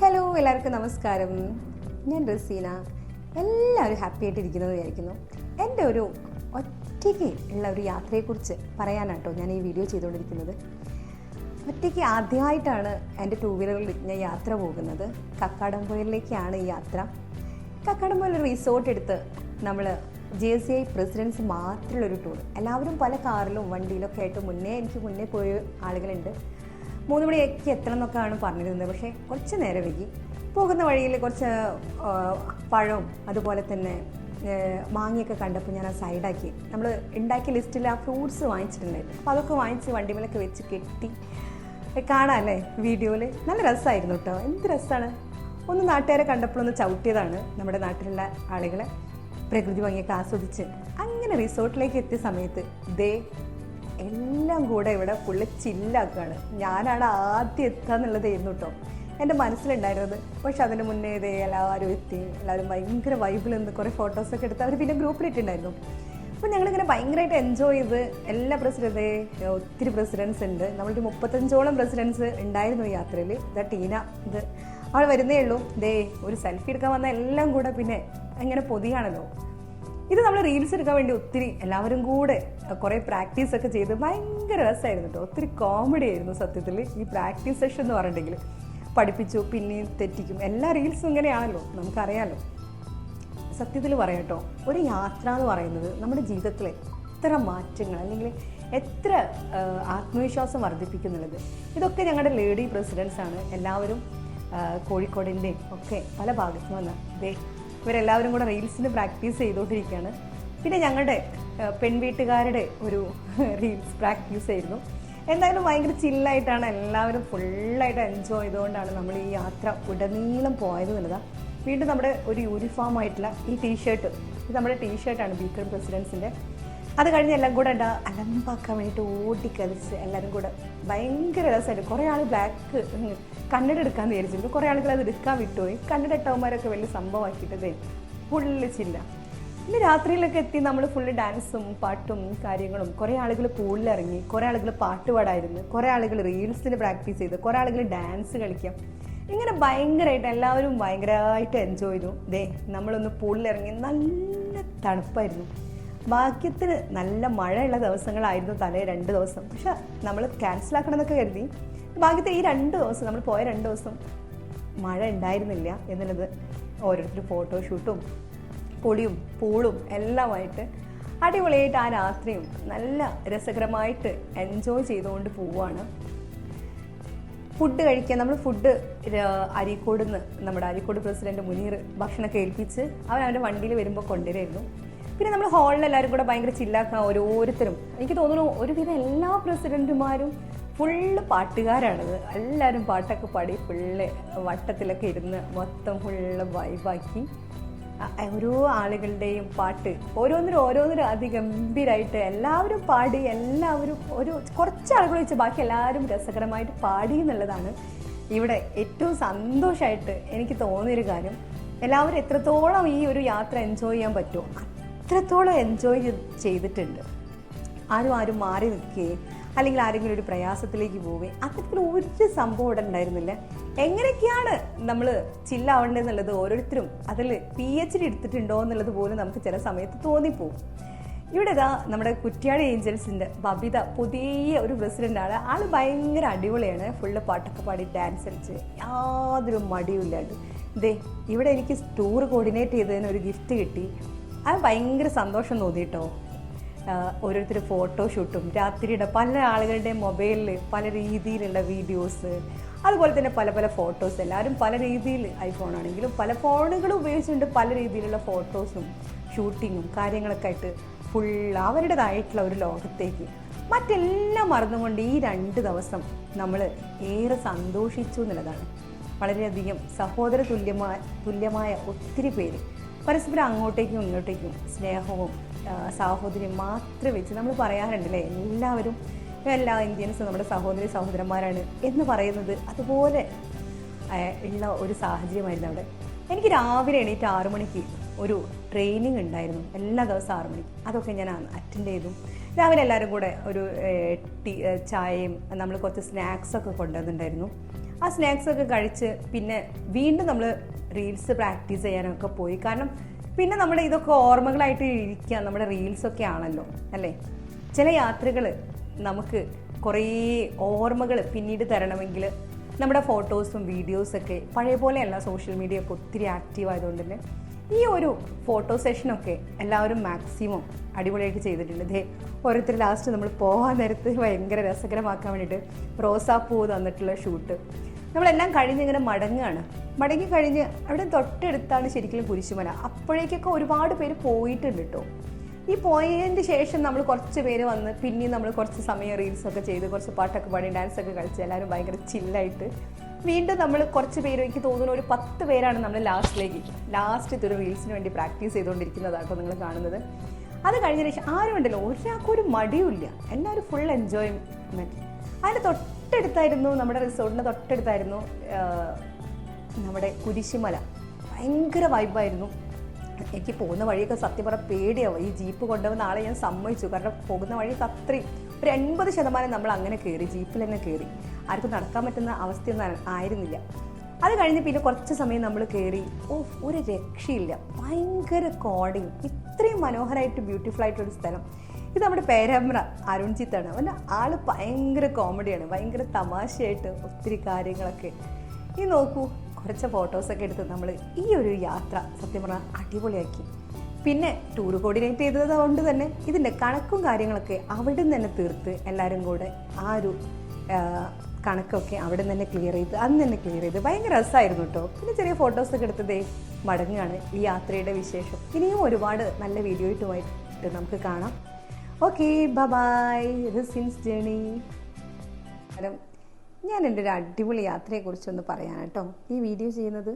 Hello എല്ലാവർക്കും നമസ്കാരം. ഞാൻ റസീന. എല്ലാവരും ഹാപ്പി ആയിട്ട് ഇരിക്കുന്നത് വിചാരിക്കുന്നു. എന്റെ ഒരു ഒറ്റയ്ക്ക് ഉള്ള ഒരു യാത്രയെക്കുറിച്ച് പറയാനാട്ടോ ഞാൻ ഈ വീഡിയോ ചെയ്തുകൊണ്ടിരിക്കുന്നത്. ഒറ്റയ്ക്ക് ആദ്യമായിട്ടാണ് എന്റെ ടൂ വീലറിൽ ഞാൻ യാത്ര പോകുന്നത്. കക്കാടംപൊയിലേക്കാണ് ഈ യാത്ര. കക്കാടംപൊയിൽ റിസോർട്ട് എടുത്ത് നമ്മൾ ജെ സി ഐ പ്രസിഡൻസ് മാത്രമുള്ളൊരു ടൂർ എല്ലാവരും പല കാറിലും വണ്ടിയിലൊക്കെ ആയിട്ട് മുന്നേ എനിക്ക് മുന്നേ പോയ ആളുകളുണ്ട്. മൂന്ന് മണിയൊക്കെ എത്തണം എന്നൊക്കെയാണ് പറഞ്ഞിരുന്നത്. പക്ഷേ കുറച്ച് നേരം വൈകി. പോകുന്ന വഴിയിൽ കുറച്ച് പഴവും അതുപോലെ തന്നെ മാങ്ങയൊക്കെ കണ്ടപ്പോൾ ഞാൻ ആ സൈഡാക്കി. നമ്മൾ ഉണ്ടാക്കിയ ലിസ്റ്റിൽ ആ ഫ്രൂട്ട്സ് വാങ്ങിച്ചിട്ടുണ്ടായിരുന്നു അപ്പോൾ അതൊക്കെ വാങ്ങിച്ച് വണ്ടിമേലൊക്കെ വെച്ച് കെട്ടി കാണാമല്ലേ വീഡിയോയിൽ. നല്ല രസമായിരുന്നു കേട്ടോ. എന്ത് രസമാണ്. ഒന്ന് നാട്ടുകാരെ കണ്ടപ്പോഴൊന്ന് ചവിട്ടിയതാണ് നമ്മുടെ നാട്ടിലുള്ള ആളുകളെ. പ്രകൃതി ഭംഗിയൊക്കെ ആസ്വദിച്ച്. അങ്ങനെ റിസോർട്ടിലേക്ക് എത്തിയ സമയത്ത് ദേ എല്ലാം കൂടെ ഇവിടെ ഫുള്ള് ചില്ലാക്കുകയാണ് ഞാനാണ് ആദ്യം എത്തുക എന്നുള്ളതായിരുന്നു കേട്ടോ എന്റെ മനസ്സിലുണ്ടായിരുന്നത്. പക്ഷെ അതിന് മുന്നേ ഇതേ എല്ലാവരും എത്തി. എല്ലാവരും ഭയങ്കര വൈബിൽ നിന്ന് കുറേ ഫോട്ടോസൊക്കെ എടുത്ത് അവർ പിന്നെ ഗ്രൂപ്പിലിട്ടുണ്ടായിരുന്നു അപ്പോൾ ഞങ്ങളിങ്ങനെ ഭയങ്കരമായിട്ട് എൻജോയ് ചെയ്ത് എല്ലാ പ്രസിഡന്റ് ഒത്തിരി പ്രസിഡൻസ് ഉണ്ട്. നമ്മളൊരു മുപ്പത്തഞ്ചോളം പ്രസിഡൻസ് ഉണ്ടായിരുന്നു ഈ യാത്രയിൽ ദ ടീന ഇത്. അവൾ വരുന്നേ ഉള്ളൂ. ദേ ഒരു സെൽഫി എടുക്കാൻ വന്ന എല്ലാം കൂടെ പിന്നെ അങ്ങനെ പൊതിയാണല്ലോ. ഇത് നമ്മൾ റീൽസ് എടുക്കാൻ വേണ്ടി ഒത്തിരി എല്ലാവരും കൂടെ കുറേ പ്രാക്ടീസ് ഒക്കെ ചെയ്ത് ഭയങ്കര രസമായിരുന്നു കേട്ടോ ഒത്തിരി കോമഡി ആയിരുന്നു സത്യത്തിൽ ഈ പ്രാക്ടീസ് സെഷൻ എന്ന് പറഞ്ഞിട്ടുണ്ടെങ്കിൽ. പഠിപ്പിച്ചു പിന്നെയും തെറ്റിക്കും. എല്ലാ റീൽസും ഇങ്ങനെയാണല്ലോ. നമുക്കറിയാമല്ലോ സത്യത്തിൽ പറയാട്ടോ ഒരു യാത്ര എന്ന് പറയുന്നത് നമ്മുടെ ജീവിതത്തിലെ എത്ര മാറ്റങ്ങൾ അല്ലെങ്കിൽ എത്ര ആത്മവിശ്വാസം വർദ്ധിപ്പിക്കുന്നുള്ളത്. ഇതൊക്കെ ഞങ്ങളുടെ ലേഡി പ്രസിഡൻസാണ് എല്ലാവരും കോഴിക്കോടിന്റെയും ഒക്കെ പല ഭാഗത്തു നിന്ന് ഇവരെല്ലാവരും കൂടെ റീൽസിന് പ്രാക്ടീസ് ചെയ്തുകൊണ്ടിരിക്കുകയാണ്. പിന്നെ ഞങ്ങളുടെ പെൺവീട്ടുകാരുടെ ഒരു റീൽസ് പ്രാക്ടീസ് ആയിരുന്നു. എന്തായാലും ഭയങ്കര ചില്ലായിട്ടാണ് എല്ലാവരും ഫുള്ളായിട്ട് എൻജോയ് ചെയ്തുകൊണ്ടാണ് നമ്മൾ ഈ യാത്ര ഉടനീളം പോയത് എന്നുള്ളതാണ് വീണ്ടും നമ്മുടെ ഒരു യൂണിഫോം ആയിട്ടുള്ള ഈ ടീഷർട്ട് ഇത് നമ്മുടെ ടീഷർട്ടാണ് ബീക്കർ പ്രസിഡൻസിന്റെ. അത് കഴിഞ്ഞ് എല്ലാം കൂടെ എന്താ അലമ്പാക്കാൻ വേണ്ടിയിട്ട് ഓടിക്കളിച്ച് എല്ലാവരും കൂടെ. ഭയങ്കര രസമായിട്ട് കുറേ ആൾ ബ്ലാക്ക് കണ്ണട എടുക്കാൻ വിചാരിച്ചിട്ടുണ്ട് കുറേ ആളുകൾ അത് എടുക്കാൻ വിട്ടുപോയി. കണ്ണട ഇട്ടവന്മാരൊക്കെ വലിയ സംഭവമാക്കിയിട്ടതേ ഫുള്ള് ചില്ല. പിന്നെ രാത്രിയിലൊക്കെ എത്തി നമ്മൾ ഫുള്ള് ഡാൻസും പാട്ടും കാര്യങ്ങളും. കുറേ ആളുകൾ പൂളിലിറങ്ങി കുറേ ആളുകൾ പാട്ട് പാടായിരുന്നു. കുറേ ആളുകൾ റീൽസിന് പ്രാക്ടീസ് ചെയ്ത്. കുറേ ആളുകൾ ഡാൻസ് കളിക്കാം. ഇങ്ങനെ ഭയങ്കരമായിട്ട് എല്ലാവരും ഭയങ്കരമായിട്ട് എൻജോയ് ചെയ്തു. ദേ നമ്മളൊന്ന് പൂളിലിറങ്ങി നല്ല തണുപ്പായിരുന്നു. ഭാഗ്യത്തിന് നല്ല മഴയുള്ള ദിവസങ്ങളായിരുന്നു തലേ രണ്ട് ദിവസം. പക്ഷെ നമ്മൾ ക്യാൻസൽ ആക്കണമെന്നൊക്കെ കരുതി. ഭാഗ്യത്തിന് ഈ രണ്ട് ദിവസം നമ്മൾ പോയ രണ്ട് ദിവസം മഴ ഉണ്ടായിരുന്നില്ല എന്നുള്ളത് ഓരോരുത്തർ ഫോട്ടോഷൂട്ടും പൊളിയും പൂളും എല്ലാമായിട്ട് അടിപൊളിയായിട്ട് ആ രാത്രിയും നല്ല രസകരമായിട്ട് എൻജോയ് ചെയ്തുകൊണ്ട് പോവുകയാണ്. ഫുഡ് കഴിക്കാൻ നമ്മൾ ഫുഡ് അരീക്കോട് നിന്ന് നമ്മുടെ അരീക്കോട് പ്രസിഡന്റ് മുനീർ ഭക്ഷണമൊക്കെ ഏൽപ്പിച്ച് അവൻ അവന്റെ വണ്ടിയിൽ വരുമ്പോൾ കൊണ്ടുവരായിരുന്നു പിന്നെ നമ്മൾ ഹാളിൽ എല്ലാവരും കൂടെ ഭയങ്കര ചില്ലാക്ക ഓരോരുത്തരും. എനിക്ക് തോന്നുന്നു ഒരുവിധം എല്ലാ പ്രസിഡന്റുമാരും ഫുള്ള് പാട്ടുകാരാണത്. എല്ലാവരും പാട്ടൊക്കെ പാടി ഫുള്ള് വട്ടത്തിലൊക്കെ ഇരുന്ന് മൊത്തം ഫുള്ള് വൈബാക്കി ഓരോ ആളുകളുടെയും പാട്ട് ഓരോന്നിനും ഓരോന്നിനും അതിഗംഭീരമായിട്ട് എല്ലാവരും പാടി എല്ലാവരും ഒരു കുറച്ച് ആളുകൾ വെച്ച് ബാക്കി എല്ലാവരും രസകരമായിട്ട് പാടി എന്നുള്ളതാണ് ഇവിടെ ഏറ്റവും സന്തോഷമായിട്ട് എനിക്ക് തോന്നിയൊരു കാര്യം. എല്ലാവരും എത്രത്തോളം ഈ ഒരു യാത്ര എൻജോയ് ചെയ്യാൻ പറ്റുമോ അത്രത്തോളം എൻജോയ് ചെയ്തിട്ടുണ്ട്. ആരും ആരും മാറി നിൽക്കുകയും അല്ലെങ്കിൽ ആരെങ്കിലും ഒരു പ്രയാസത്തിലേക്ക് പോവുകയും അത്തരത്തിൽ ഒരു സംഭവം ഇവിടെ ഉണ്ടായിരുന്നില്ല. എങ്ങനെയൊക്കെയാണ് നമ്മൾ ചില്ലാവേണ്ടതെന്നുള്ളത് ഓരോരുത്തരും അതിൽ പി എച്ച് ഡി എടുത്തിട്ടുണ്ടോ എന്നുള്ളത് പോലും നമുക്ക് ചില സമയത്ത് തോന്നിപ്പോവും. ഇവിടെ ഇതാ നമ്മുടെ കുറ്റ്യാടി ഏഞ്ചൽസിന്റെ ബബിത പുതിയ ഒരു പ്രസിഡന്റാണ് ആൾ ഭയങ്കര അടിപൊളിയാണ്. ഫുള്ള് പാട്ടൊക്കെ പാടി ഡാൻസ് കളിച്ച്. യാതൊരു മടിയുമില്ലാണ്ട്. ദേ ഇവിടെ എനിക്ക് ടൂർ കോർഡിനേറ്റ് ചെയ്തതിന് ഒരു ഗിഫ്റ്റ് കിട്ടി. അത് ഭയങ്കര സന്തോഷം തോന്നി കേട്ടോ ഓരോരുത്തർ ഫോട്ടോഷൂട്ടും രാത്രിയുടെ പല ആളുകളുടെ മൊബൈലിൽ പല രീതിയിലുള്ള വീഡിയോസ് അതുപോലെ തന്നെ പല പല ഫോട്ടോസ് എല്ലാവരും പല രീതിയിൽ ഐഫോൺ ആണെങ്കിലും പല ഫോണുകളും ഉപയോഗിച്ചുകൊണ്ട് പല രീതിയിലുള്ള ഫോട്ടോസും ഷൂട്ടിങ്ങും കാര്യങ്ങളൊക്കെ ആയിട്ട് ഫുൾ അവരുടേതായിട്ടുള്ള ഒരു ലോകത്തേക്ക്. മറ്റെല്ലാം മറന്നുകൊണ്ട് ഈ രണ്ട് ദിവസം നമ്മൾ ഏറെ സന്തോഷിച്ചു എന്നുള്ളതാണ്. വളരെയധികം സഹോദര തുല്യമായ തുല്യമായ ഒത്തിരി പേര് പരസ്പരം അങ്ങോട്ടേക്കും ഇങ്ങോട്ടേക്കും സ്നേഹവും സാഹോദര്യം മാത്രം വെച്ച് നമ്മൾ പറയാറുണ്ടല്ലേ? എല്ലാവരും എല്ലാ ഇന്ത്യൻസും നമ്മുടെ സഹോദരി സഹോദരന്മാരാണ് എന്ന് പറയുന്നത് അതുപോലെ ഉള്ള ഒരു സാഹചര്യമായിരുന്നു അവിടെ. എനിക്ക് രാവിലെ എണീറ്റ് ആറു മണിക്ക് ഒരു ട്രെയിനിങ് ഉണ്ടായിരുന്നു. എല്ലാ ദിവസവും ആറു മണിക്ക് അതൊക്കെ ഞാൻ അറ്റൻഡ് ചെയ്തു. രാവിലെ എല്ലാവരും കൂടെ ഒരു ടീ ചായയും നമ്മൾ കുറച്ച് സ്നാക്സൊക്കെ കൊണ്ടുവന്നിട്ടുണ്ടായിരുന്നു. ആ സ്നാക്സ് ഒക്കെ കഴിച്ച് പിന്നെ വീണ്ടും നമ്മൾ റീൽസ് പ്രാക്ടീസ് ചെയ്യാനൊക്കെ പോയി. കാരണം പിന്നെ നമ്മുടെ ഇതൊക്കെ ഓർമ്മകളായിട്ട് ഇരിക്കുക നമ്മുടെ റീൽസൊക്കെ ആണല്ലോ അല്ലേ? ചില യാത്രകൾ നമുക്ക് കുറേ ഓർമ്മകൾ പിന്നീട് തരണമെങ്കിൽ നമ്മുടെ ഫോട്ടോസും വീഡിയോസൊക്കെ പഴയ പോലെയല്ല സോഷ്യൽ മീഡിയ ഒക്കെ ഒത്തിരി ആക്റ്റീവ് ആയതുകൊണ്ട് തന്നെ ഈ ഒരു ഫോട്ടോ സെഷനൊക്കെ എല്ലാവരും മാക്സിമം അടിപൊളിയായിട്ട് ചെയ്തിട്ടുണ്ട്. ഇതേ ഓരോരുത്തർ ലാസ്റ്റ് നമ്മൾ പോകാൻ നേരത്ത് ഭയങ്കര രസകരമാക്കാൻ വേണ്ടിയിട്ട് റോസാപ്പൂ തന്നിട്ടുള്ള ഷൂട്ട് നമ്മളെല്ലാം കഴിഞ്ഞ് ഇങ്ങനെ മടങ്ങുകയാണ് മടങ്ങി കഴിഞ്ഞ് അവിടെ തൊട്ടടുത്താണ് ശരിക്കും കുരിശുമല. അപ്പോഴേക്കൊക്കെ ഒരുപാട് പേര് പോയിട്ടുണ്ട് കേട്ടോ ഈ പോയതിന് ശേഷം നമ്മൾ കുറച്ച് പേര് വന്ന് പിന്നെയും നമ്മൾ കുറച്ച് സമയം റീൽസൊക്കെ ചെയ്ത് കുറച്ച് പാട്ടൊക്കെ പാടി ഡാൻസൊക്കെ കളിച്ച് എല്ലാവരും ഭയങ്കര ചില്ലായിട്ട് വീണ്ടും നമ്മൾ കുറച്ച് പേര് എനിക്ക് തോന്നുന്നു ഒരു പത്ത് പേരാണ് നമ്മൾ ലാസ്റ്റിലേക്ക് ലാസ്റ്റ് ഒരു റീൽസിന് വേണ്ടി പ്രാക്ടീസ് ചെയ്തുകൊണ്ടിരിക്കുന്നതാണ് നിങ്ങൾ കാണുന്നത്. അത് കഴിഞ്ഞതിന് ശേഷം ആരും ഉണ്ടല്ലോ ഒരാൾക്കും ഒരു മടിയുമില്ല. എല്ലാവരും ഫുൾ എൻജോയ്മെന്റ് അതിന്റെ തൊട്ടടുത്തായിരുന്നു നമ്മുടെ റിസോർട്ടിന്റെ തൊട്ടടുത്തായിരുന്നു നമ്മുടെ കുരിശിമല. ഭയങ്കര വൈബായിരുന്നു എനിക്ക് പോകുന്ന വഴിയൊക്കെ സത്യം പറഞ്ഞാൽ പേടിയാവും. ഈ ജീപ്പ് കൊണ്ടുവന്ന ആളെ ഞാൻ സമ്മതിച്ചു. കാരണം പോകുന്ന വഴിയൊക്കെ അത്രയും ഒരു എൺപത് ശതമാനം നമ്മൾ അങ്ങനെ കയറി ജീപ്പിൽ തന്നെ കയറി ആർക്കും നടക്കാൻ പറ്റുന്ന അവസ്ഥയൊന്നും ആയിരുന്നില്ല. അത് കഴിഞ്ഞ് പിന്നെ കുറച്ച് സമയം നമ്മൾ കയറി ഓ ഒരു രക്ഷയില്ല. ഭയങ്കര കോടിങ് ഇത്രയും മനോഹരമായിട്ട് ബ്യൂട്ടിഫുൾ ആയിട്ടൊരു സ്ഥലം. ഇത് നമ്മുടെ പേരാമ്പ്ര അരുൺജിത്താണ്. അവന്റെ ആൾ ഭയങ്കര കോമഡിയാണ് ഭയങ്കര തമാശയായിട്ട് ഒത്തിരി കാര്യങ്ങളൊക്കെ. ഈ നോക്കൂ കുറച്ച് ഫോട്ടോസൊക്കെ എടുത്ത് നമ്മൾ ഈ ഒരു യാത്ര സത്യം പറഞ്ഞാൽ അടിപൊളിയാക്കി. പിന്നെ ടൂർ കോർഡിനേറ്റ് ചെയ്തത് കൊണ്ട് തന്നെ ഇതിന്റെ കണക്കും കാര്യങ്ങളൊക്കെ അവിടെ നിന്ന് തന്നെ തീർത്ത് എല്ലാവരും കൂടെ ആ ഒരു കണക്കൊക്കെ അവിടെ നിന്ന് തന്നെ ക്ലിയർ ചെയ്ത് അന്ന് തന്നെ ക്ലിയർ ചെയ്ത്. ഭയങ്കര രസമായിരുന്നു കേട്ടോ പിന്നെ ചെറിയ ഫോട്ടോസൊക്കെ എടുത്തതേ മടങ്ങുകയാണ് ഈ യാത്രയുടെ വിശേഷം. ഇനിയും ഒരുപാട് നല്ല വീഡിയോ ഇട്ടുമായിട്ട് നമുക്ക് കാണാം. ഓക്കെ ബബായ് റിസിൻസ് ജേണി ഞാൻ എന്റെ ഒരു അടിപൊളി യാത്രയെക്കുറിച്ചൊന്ന് പറയാനാട്ടോ. ഈ വീഡിയോ ചെയ്യുന്നത്